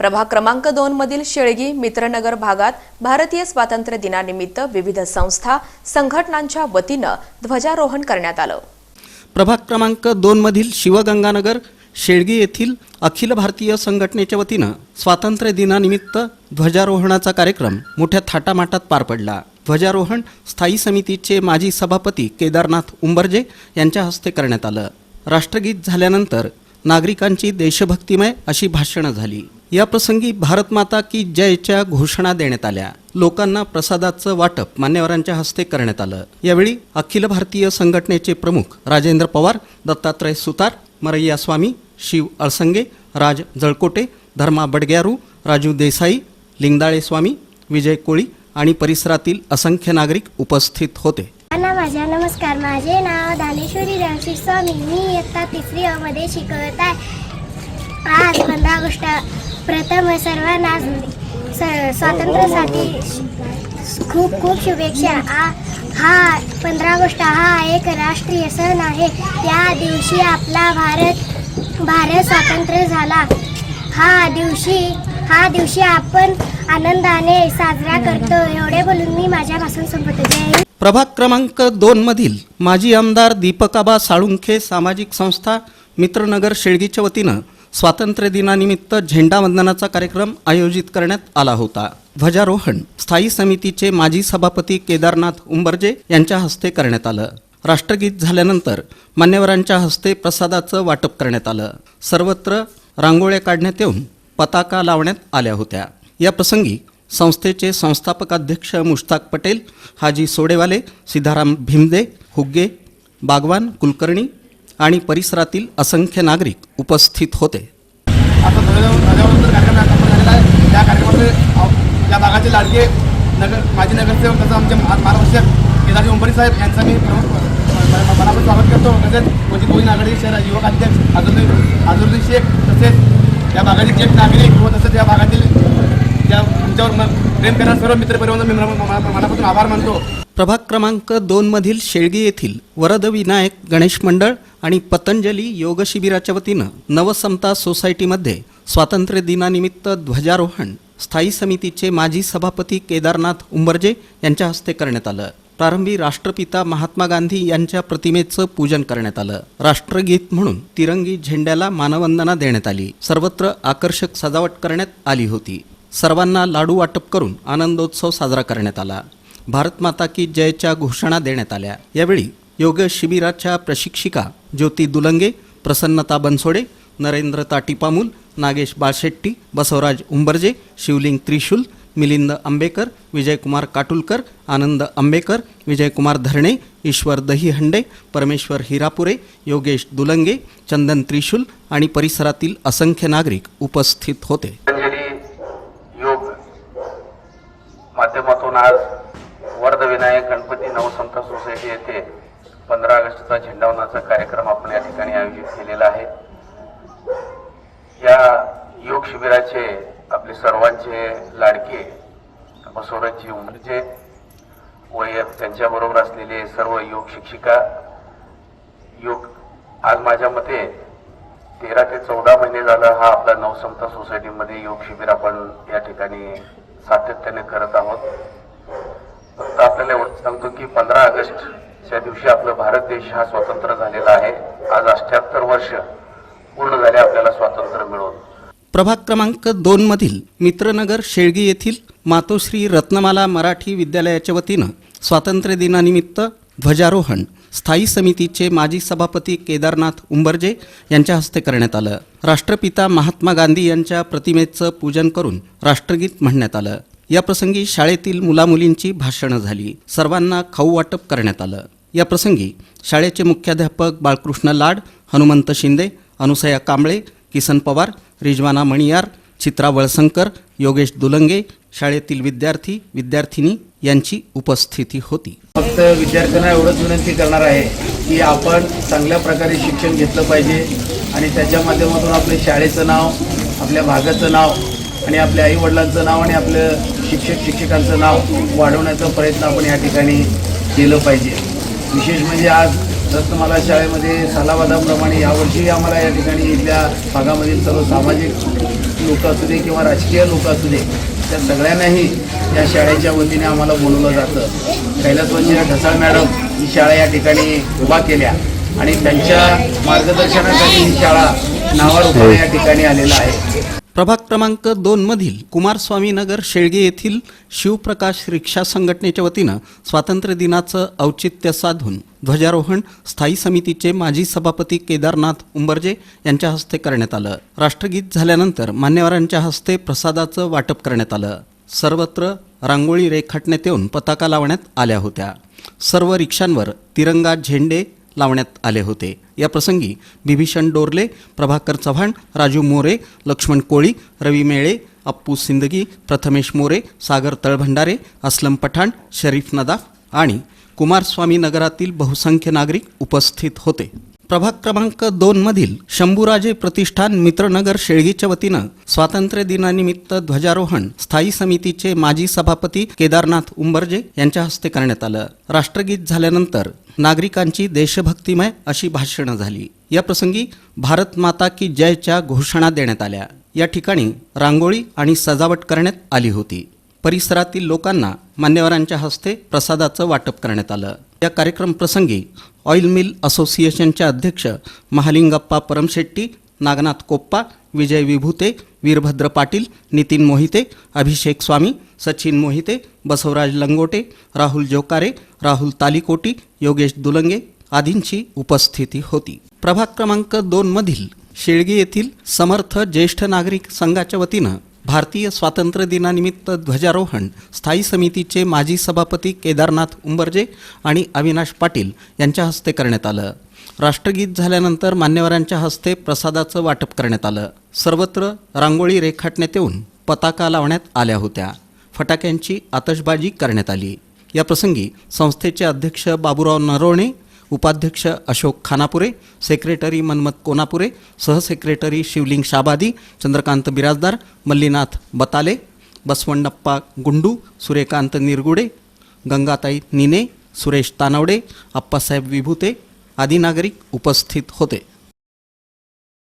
प्रभाग क्रमांक दोन मधील शेळगी मित्रनगर भागात भारतीय स्वातंत्र्य दिनानिमित्त विविध संस्था संघटनांच्या वतीनं ध्वजारोहण करण्यात आलं. प्रभाग क्रमांक दोनमधील शिवगंगानगर शेळगी येथील अखिल भारतीय संघटनेच्या वतीनं स्वातंत्र्य दिनानिमित्त ध्वजारोहणाचा कार्यक्रम मोठ्या थाटामाटात पार पडला. ध्वजारोहण स्थायी समितीचे माजी सभापती केदारनाथ उंबरजे यांच्या हस्ते करण्यात आलं. राष्ट्रगीत झाल्यानंतर नागरिकांची देशभक्तिमय अशी भाषणं झाली. याप्रसंगी प्रसंगी भारतमाता की जयच्या घोषणा देण्यात आल्या. लोकांना प्रसादाचं वाटप मान्यवरांच्या हस्ते करण्यात आलं. यावेळी अखिल भारतीय संघटनेचे प्रमुख राजेंद्र पवार दत्तात्रय सुतार मरैया स्वामी शिव अळसंगे राज जळकोटे धर्मा बडग्यारू राजू देसाई लिंगदाळे स्वामी विजय कोळी आणि परिसरातील असंख्य नागरिक उपस्थित होते. माझ्या नमस्कार. माझे नाव दानेश्वरी रामशी स्वामी. मी इयत्ता तिसरी अमध्ये शिकवत आहे. आज पंधरा ऑगस्ट प्रथम सर्वांना स- स्वातंत्र्यासाठी खूप खूप शुभेच्छा. आ हा पंधरा ऑगस्ट हा एक राष्ट्रीय सण आहे. त्या दिवशी आपला भारत भारत स्वातंत्र्य झाला. हा दिवशी हा दिवशी आपण आनंदाने साजरा करतो. एवढे बोलून मी माझ्या संपत प्रभाग क्रमांक दोन मधील माजी आमदार दीपकाबा साळुंखे सामाजिक संस्था मित्रनगर शेळगीच्या वतीनं स्वातंत्र्य दिनानिमित्त झेंडावंदनाचा कार्यक्रम आयोजित करण्यात आला होता. ध्वजारोहण स्थायी समितीचे माजी सभापती केदारनाथ उंबरजे यांच्या हस्ते करण्यात आलं. राष्ट्रगीत झाल्यानंतर मान्यवरांच्या हस्ते प्रसादाचं वाटप करण्यात आलं. सर्वत्र रांगोळ्या काढण्यात येऊन पताका लावण्यात आल्या होत्या. या प्रसंगी संस्थेचे संस्थापकाध्यक्ष मुश्ताक पटेल हाजी सोडेवाले सिद्धाराम भीमदे हुग्गे बागवान कुलकर्णी आणि परिसरातील असंख्य नागरिक उपस्थित होते. आता झालेला आहे. त्या कार्यक्रमामध्ये या भागाचे लाडके नगर माजी नगरसेवक तसं आमचे मा- मार्गदर्शक केदारजी उंबरी साहेब यांचं मी प्रमुख मनापासून स्वागत करतो. तसेच वंचित बहुजन आघाडी शहर युवक अध्यक्ष अजरुद्दीन अजरुद्दीन शेख तसेच या भागातील ज्येष्ठ नागरिक व तसेच या भागातील ज्या आमच्यावर प्रेम करणाऱ्या सर्व मित्रपरिवारांचा मी मना- मनापासून आभार मानतो. प्रभाग क्रमांक दोनमधील शेळगी येथील वरद विनायक गणेश मंडळ आणि पतंजली योग शिबिराच्या वतीनं नवसमता सोसायटीमध्ये स्वातंत्र्य दिनानिमित्त ध्वजारोहण स्थायी समितीचे माजी सभापती केदारनाथ उंबरजे यांच्या हस्ते करण्यात आलं. प्रारंभी राष्ट्रपिता महात्मा गांधी यांच्या प्रतिमेचं पूजन करण्यात आलं. राष्ट्रगीत म्हणून तिरंगी झेंड्याला मानवंदना देण्यात आली. सर्वत्र आकर्षक सजावट करण्यात आली होती. सर्वांना लाडू वाटप करून आनंदोत्सव साजरा करण्यात आला. भारत माता की जयच्या घोषणा देण्यात आल्या. यावेळी योग शिबिराच्या प्रशिक्षिका ज्योती दुलंगे प्रसन्नता बनसोडे नरेंद्र ताटीपामूल नागेश बाळशेट्टी बसवराज उंबरजे शिवलिंग त्रिशूल मिलिंद आंबेकर विजयकुमार काटुलकर आनंद आंबेकर विजयकुमार धरणे ईश्वर दहीहंडे परमेश्वर हिरापुरे योगेश दुलंगे चंदन त्रिशूल आणि परिसरातील असंख्य नागरिक उपस्थित होते. योग माध्यमातून आज वरदविनायक नवसंत सोसायटी येथे पंधरा ऑगस्टचा झेंडावनाचा कार्यक्रम आपण या ठिकाणी आयोजित केलेला आहे. या योग शिबिराचे आपले सर्वांचे लाडके बसवराजजी उमरजे व त्यांच्याबरोबर असलेले सर्व योग शिक्षिका योग आज माझ्या मते तेरा ते चौदा महिने झालं हा आपला नवसंत सोसायटीमध्ये योग शिबिर आपण या ठिकाणी सातत्याने करत आहोत. तर आपल्याला एवढं सांगतो की पंधरा ऑगस्टच्या दिवशी आपला भारत देश हा स्वतंत्र झालेला आहे. आज अठ्याहत्तर वर्ष पूर्ण झाले आपल्याला स्वातंत्र्य मिळवून प्रभाग क्रमांक दोन मधील मित्रनगर शेळगी येथील मातोश्री रत्नमाला मराठी विद्यालयाच्या वतीनं स्वातंत्र्य दिनानिमित्त ध्वजारोहण स्थायी समितीचे माजी सभापती केदारनाथ उंबरजे यांच्या हस्ते करण्यात आलं. राष्ट्रपिता महात्मा गांधी यांच्या प्रतिमेचं पूजन करून राष्ट्रगीत म्हणण्यात आलं. याप्रसंगी शाळेतील मुलामुलींची भाषणं झाली. सर्वांना खाऊ वाटप करण्यात आलं. या प्रसंगी शाळेचे मुख्याध्यापक बाळकृष्ण लाड हनुमंत शिंदे अनुसया कांबळे किसन पवार रिजवाना मणियार चित्रा वळसंकर योगेश दुलंगे शाळेतील विद्यार्थी विद्यार्थिनी यांची उपस्थिती होती. फक्त विद्यार्थ्यांना एवढंच विनंती करणार आहे की आपण चांगल्या प्रकारे शिक्षण घेतलं पाहिजे आणि त्याच्या माध्यमातून आपल्या शाळेचं नाव आपल्या भागाचं नाव आणि आपल्या आईवडिलांचं नाव आणि आपलं शिक्षक शिक्षकांचं नाव वाढवण्याचा प्रयत्न आपण या ठिकाणी केलं पाहिजे. विशेष म्हणजे आज रत्नमाला शाळेमध्ये सालावादाप्रमाणे यावर्षी आम्हाला या ठिकाणी इथल्या भागामधील सर्व सामाजिक लोक असू दे किंवा राजकीय लोक असू दे त्या सगळ्यांनाही या शाळेच्या वतीने आम्हाला बोलवलं जातं. कैलासवंती ढसाळ मॅडम ही शाळा या ठिकाणी उभा केल्या आणि त्यांच्या मार्गदर्शनासाठी ही शाळा नावारूपाने या ठिकाणी आलेला आहे. प्रभाग क्रमांक दोन मधील कुमारस्वामी नगर शेळगे येथील शिवप्रकाश रिक्षा संघटनेच्या वतीनं स्वातंत्र्य दिनाचं औचित्य साधून ध्वजारोहण स्थायी समितीचे माजी सभापती केदारनाथ उंबर्जे यांच्या हस्ते करण्यात आलं. राष्ट्रगीत झाल्यानंतर मान्यवरांच्या हस्ते प्रसादाचं वाटप करण्यात आलं. सर्वत्र रांगोळी रेखाटण्यात येऊन पताका लावण्यात आल्या होत्या. सर्व रिक्षांवर तिरंगा झेंडे लावण्यात आले होते. या प्रसंगी बिभीषण डोरले प्रभाकर चव्हाण राजू मोरे लक्ष्मण कोळी रवी मेळे अप्पू सिंदगी प्रथमेश मोरे सागर तळभंडारे अस्लम पठाण शरीफ नदाफ आणि कुमारस्वामी नगरातील बहुसंख्य नागरिक उपस्थित होते. प्रभाग क्रमांक दोन मधील शंभूराजे प्रतिष्ठान मित्रनगर शेळगीच्या वतीनं स्वातंत्र्य दिनानिमित्त ध्वजारोहण स्थायी समितीचे माजी सभापती केदारनाथ उंबरजे यांच्या हस्ते करण्यात आलं. राष्ट्रगीत झाल्यानंतर नागरिकांची देशभक्तिमय अशी भाषणं झाली. या प्रसंगी भारत माता की जयच्या घोषणा देण्यात आल्या. या ठिकाणी रांगोळी आणि सजावट करण्यात आली होती. परिसरातील लोकांना मान्यवरांच्या हस्ते प्रसादाचं वाटप करण्यात आलं. या कार्यक्रम प्रसंगी ऑइल मिल असोसिएशनचे अध्यक्ष महालिंगप्पा परमशेट्टी नागनाथ कोप्पा विजय विभूते वीरभद्र पाटील नितीन मोहिते अभिषेक स्वामी सचिन मोहिते बसवराज लंगोटे राहुल जोकारे राहुल तालिकोटी योगेश दुलंगे आदींची उपस्थिती होती. प्रभाग क्रमांक दोनमधील शेळगी येथील समर्थ ज्येष्ठ नागरिक संघाच्या वतीनं भारतीय स्वातंत्र्य दिनानिमित्त ध्वजारोहण स्थायी समितीचे माजी सभापती केदारनाथ उंबरजे आणि अविनाश पाटील यांच्या हस्ते करण्यात आलं. राष्ट्रगीत झाल्यानंतर मान्यवरांच्या हस्ते प्रसादाचं वाटप करण्यात आलं. सर्वत्र रांगोळी रेखाटण्यात येऊन पताका लावण्यात आल्या होत्या. फटाक्यांची आतषबाजी करण्यात आली. या प्रसंगी संस्थेचे अध्यक्ष बाबूराव नरोणे उपाध्यक्ष अशोक खानापुरे सेक्रेटरी मन्मथ कोनापुरे सहसेक्रेटरी शिवलिंग शाबादी चंद्रकांत बिराजदार मल्लीनाथ बताले बसवण्णप्पा गुंडू सूर्यकांत निरगुडे गंगाताई निने सुरेश तानवडे अप्पासाहेब विभूते आदी नागरिक उपस्थित होते.